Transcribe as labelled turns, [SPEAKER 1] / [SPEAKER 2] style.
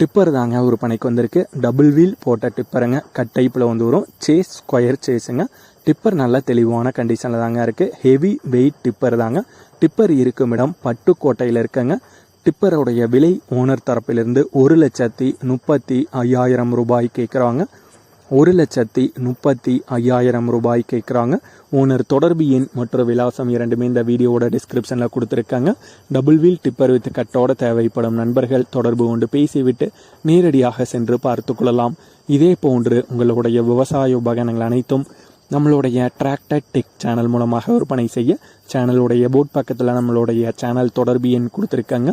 [SPEAKER 1] Tipper தாங்க ஒரு பணிக்கு வந்திருக்கு. டபுள் வீல் போட்ட டிப்பருங்க. கட் டைப்பில் வந்து வரும். Chase square சேஸுங்க. டிப்பர் நல்லா தெளிவான கண்டிஷனில் தாங்க இருக்குது ஹெவி வெயிட் டிப்பர் தாங்க. டிப்பர் இருக்கும் இடம் பட்டுக்கோட்டையில் இருக்குங்க. டிப்பருடைய விலை ஓனர் தரப்பிலிருந்து ஒரு லட்சத்தி முப்பத்தி ஐயாயிரம் ரூபாய் கேட்குறாங்க ஒரு லட்சத்தி முப்பத்தி ஐயாயிரம் ரூபாய் கேட்குறாங்க. ஓனர் தொடர்பு எண் மற்றும் விலாசம் இரண்டுமே இந்த வீடியோவோட டிஸ்கிரிப்ஷனில் கொடுத்துருக்காங்க. டபுள் வீல் டிப்பர் வித் கட்டோட தேவைப்படும் நண்பர்கள் தொடர்பு கொண்டு பேசிவிட்டு நேரடியாக சென்று பார்த்து கொள்ளலாம். இதே போன்று உங்களுடைய விவசாய உபகரணங்கள் அனைத்தும் நம்மளுடைய டிராக்டர் டெக் சேனல் மூலமாக விற்பனை செய்ய சேனலுடைய போட் பக்கத்தில் நம்மளுடைய சேனல் தொடர்பு எண் கொடுத்துருக்காங்க.